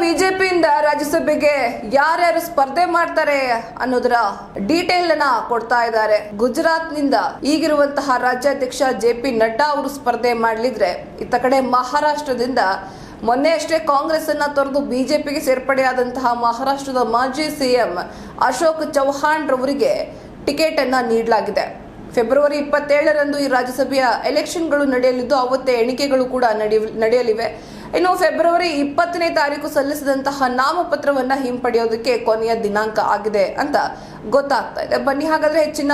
ಬಿಜೆಪಿಯಿಂದ ರಾಜ್ಯಸಭೆಗೆ ಯಾರ್ಯಾರು ಸ್ಪರ್ಧೆ ಮಾಡ್ತಾರೆ ಅನ್ನೋದರ ಡೀಟೇಲ್ ಅನ್ನ ಕೊಡ್ತಾ ಇದ್ದಾರೆ. ಗುಜರಾತ್ನಿಂದ ಈಗಿರುವಂತಹ ರಾಜ್ಯಾಧ್ಯಕ್ಷ ಜೆ ಪಿ ನಡ್ಡಾ ಅವರು ಸ್ಪರ್ಧೆ ಮಾಡಲಿದ್ರೆ ಇತ್ತ ಕಡೆ ಮಹಾರಾಷ್ಟ್ರದಿಂದ ಮೊನ್ನೆ ಅಷ್ಟೇ ಕಾಂಗ್ರೆಸ್ ಅನ್ನ ತೊರೆದು ಬಿಜೆಪಿಗೆ ಸೇರ್ಪಡೆಯಾದಂತಹ ಮಹಾರಾಷ್ಟ್ರದ ಮಾಜಿ ಸಿಎಂ ಅಶೋಕ್ ಚೌಹಾಣ್ ರವರಿಗೆ ಟಿಕೆಟ್ ಅನ್ನ ನೀಡಲಾಗಿದೆ. ಫೆಬ್ರವರಿ ಇಪ್ಪತ್ತೇಳರಂದು ಈ ರಾಜ್ಯಸಭೆಯ ಎಲೆಕ್ಷನ್ಗಳು ನಡೆಯಲಿದ್ದು ಅವತ್ತೇ ಎಣಿಕೆಗಳು ಕೂಡ ನಡೆಯ- ನಡೆಯಲಿವೆ. ಇನ್ನು ಫೆಬ್ರವರಿ ಇಪ್ಪತ್ತನೇ ತಾರೀಕು ಸಲ್ಲಿಸಿದಂತಹ ನಾಮಪತ್ರವನ್ನ ಹಿಂಪಡೆಯೋದಕ್ಕೆ ಕೊನೆಯ ದಿನಾಂಕ ಆಗಿದೆ ಅಂತ ಗೊತ್ತಾಗ್ತಾ ಇದೆ. ಬನ್ನಿ, ಹಾಗಾದ್ರೆ ಹೆಚ್ಚಿನ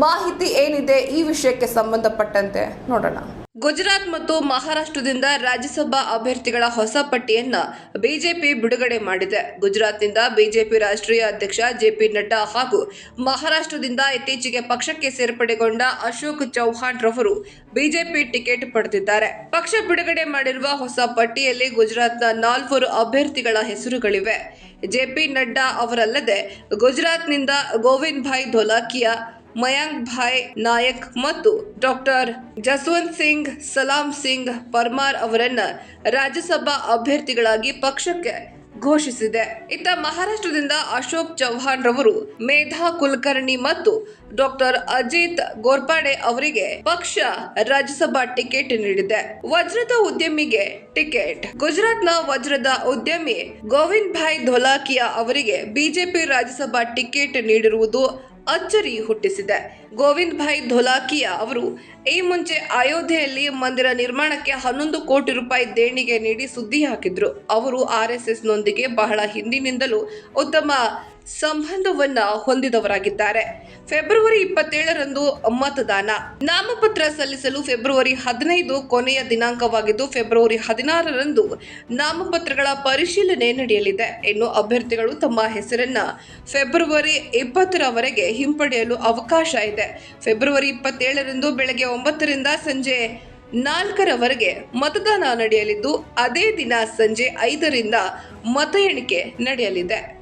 ಮಾಹಿತಿ ಏನಿದೆ ಈ ವಿಷಯಕ್ಕೆ ಸಂಬಂಧಪಟ್ಟಂತೆ ನೋಡೋಣ. ಗುಜರಾತ್ ಮತ್ತು ಮಹಾರಾಷ್ಟ್ರದಿಂದ ರಾಜ್ಯಸಭಾ ಅಭ್ಯರ್ಥಿಗಳ ಹೊಸ ಪಟ್ಟಿಯನ್ನ ಬಿಜೆಪಿ ಬಿಡುಗಡೆ ಮಾಡಿದೆ. ಗುಜರಾತ್ನಿಂದ ಬಿಜೆಪಿ ರಾಷ್ಟ್ರೀಯ ಅಧ್ಯಕ್ಷ ಜೆಪಿ ನಡ್ಡಾ ಹಾಗೂ ಮಹಾರಾಷ್ಟ್ರದಿಂದ ಇತ್ತೀಚೆಗೆ ಪಕ್ಷಕ್ಕೆ ಸೇರ್ಪಡೆಗೊಂಡ ಅಶೋಕ್ ಚೌಹಾಣ್ ರವರು ಬಿಜೆಪಿ ಟಿಕೆಟ್ ಪಡೆದಿದ್ದಾರೆ. ಪಕ್ಷ ಬಿಡುಗಡೆ ಮಾಡಿರುವ ಹೊಸ ಪಟ್ಟಿಯಲ್ಲಿ ಗುಜರಾತ್ನ ನಾಲ್ವರು ಅಭ್ಯರ್ಥಿಗಳ ಹೆಸರುಗಳಿವೆ. ಜೆಪಿ ನಡ್ಡಾ ಅವರಲ್ಲದೆ ಗುಜರಾತ್ನಿಂದ ಗೋವಿಂದ್ ಭಾಯ್ ಧೋಲಾಕಿಯಾ ಮಯಾಂಕ್ ಭಾಯ್ ನಾಯಕ್ ಮತ್ತು ಡಾಕ್ಟರ್ ಜಸ್ವಂತ್ ಸಿಂಗ್, ಸಲಾಂ ಸಿಂಗ್ ಪರ್ಮಾರ್ ಅವರನ್ನ ರಾಜ್ಯಸಭಾ ಅಭ್ಯರ್ಥಿಗಳಾಗಿ ಪಕ್ಷಕ್ಕೆ ಘೋಷಿಸಿದೆ. ಇತ್ತ ಮಹಾರಾಷ್ಟ್ರದಿಂದ ಅಶೋಕ್ ಚೌಹಾಣ್ ರವರು ಮೇಧಾ ಕುಲಕರ್ಣಿ ಮತ್ತು ಡಾಕ್ಟರ್ ಅಜಿತ್ ಗೋರ್ಪಾಡೆ ಅವರಿಗೆ ಪಕ್ಷ ರಾಜ್ಯಸಭಾ ಟಿಕೆಟ್ ನೀಡಿದೆ. ವಜ್ರದ ಉದ್ಯಮಿಗೆ ಟಿಕೆಟ್. ಗುಜರಾತ್ನ ವಜ್ರದ ಉದ್ಯಮಿ ಗೋವಿಂದ್ ಭಾಯ್ ಧೋಲಾಕಿಯಾ ಅವರಿಗೆ ಬಿಜೆಪಿ ರಾಜ್ಯಸಭಾ ಟಿಕೆಟ್ ನೀಡಿರುವುದು ಅಚ್ಚರಿ ಹುಟ್ಟಿಸಿದೆ. ಗೋವಿಂದ್ ಭಾಯ್ ಧೋಲಾಕಿಯಾ ಅವರು, ಈ ಮುಂಚೆ ಅಯೋಧ್ಯೆಯಲ್ಲಿ ಮಂದಿರ ನಿರ್ಮಾಣಕ್ಕೆ ಹನ್ನೊಂದು ಕೋಟಿ ರೂಪಾಯಿ ದೇಣಿಗೆ ನೀಡಿ ಸುದ್ದಿ ಹಾಕಿದ್ರು. ಅವರು ಆರ್ ಎಸ್ ಎಸ್ ನೊಂದಿಗೆ ಬಹಳ ಹಿಂದಿನಿಂದಲೂ ಉತ್ತಮ ಸಂಬಂಧವನ್ನ ಹೊಂದಿದವರಾಗಿದ್ದಾರೆ. ಫೆಬ್ರವರಿ ಇಪ್ಪತ್ತೇಳರಂದು ಮತದಾನ. ನಾಮಪತ್ರ ಸಲ್ಲಿಸಲು ಫೆಬ್ರವರಿ ಹದಿನೈದು ಕೊನೆಯ ದಿನಾಂಕವಾಗಿದ್ದು, ಫೆಬ್ರವರಿ ಹದಿನಾರರಂದು ನಾಮಪತ್ರಗಳ ಪರಿಶೀಲನೆ ನಡೆಯಲಿದೆ. ಇನ್ನು ಅಭ್ಯರ್ಥಿಗಳು ತಮ್ಮ ಹೆಸರನ್ನ ಫೆಬ್ರವರಿ ಇಪ್ಪತ್ತರವರೆಗೆ ಹಿಂಪಡೆಯಲು ಅವಕಾಶ ಇದೆ. ಫೆಬ್ರವರಿ ಇಪ್ಪತ್ತೇಳರಂದು ಬೆಳಗ್ಗೆ ಒಂಬತ್ತರಿಂದ ಸಂಜೆ ನಾಲ್ಕರವರೆಗೆ ಮತದಾನ ನಡೆಯಲಿದ್ದು, ಅದೇ ದಿನ ಸಂಜೆ ಐದರಿಂದ ಮತ ಎಣಿಕೆ ನಡೆಯಲಿದೆ.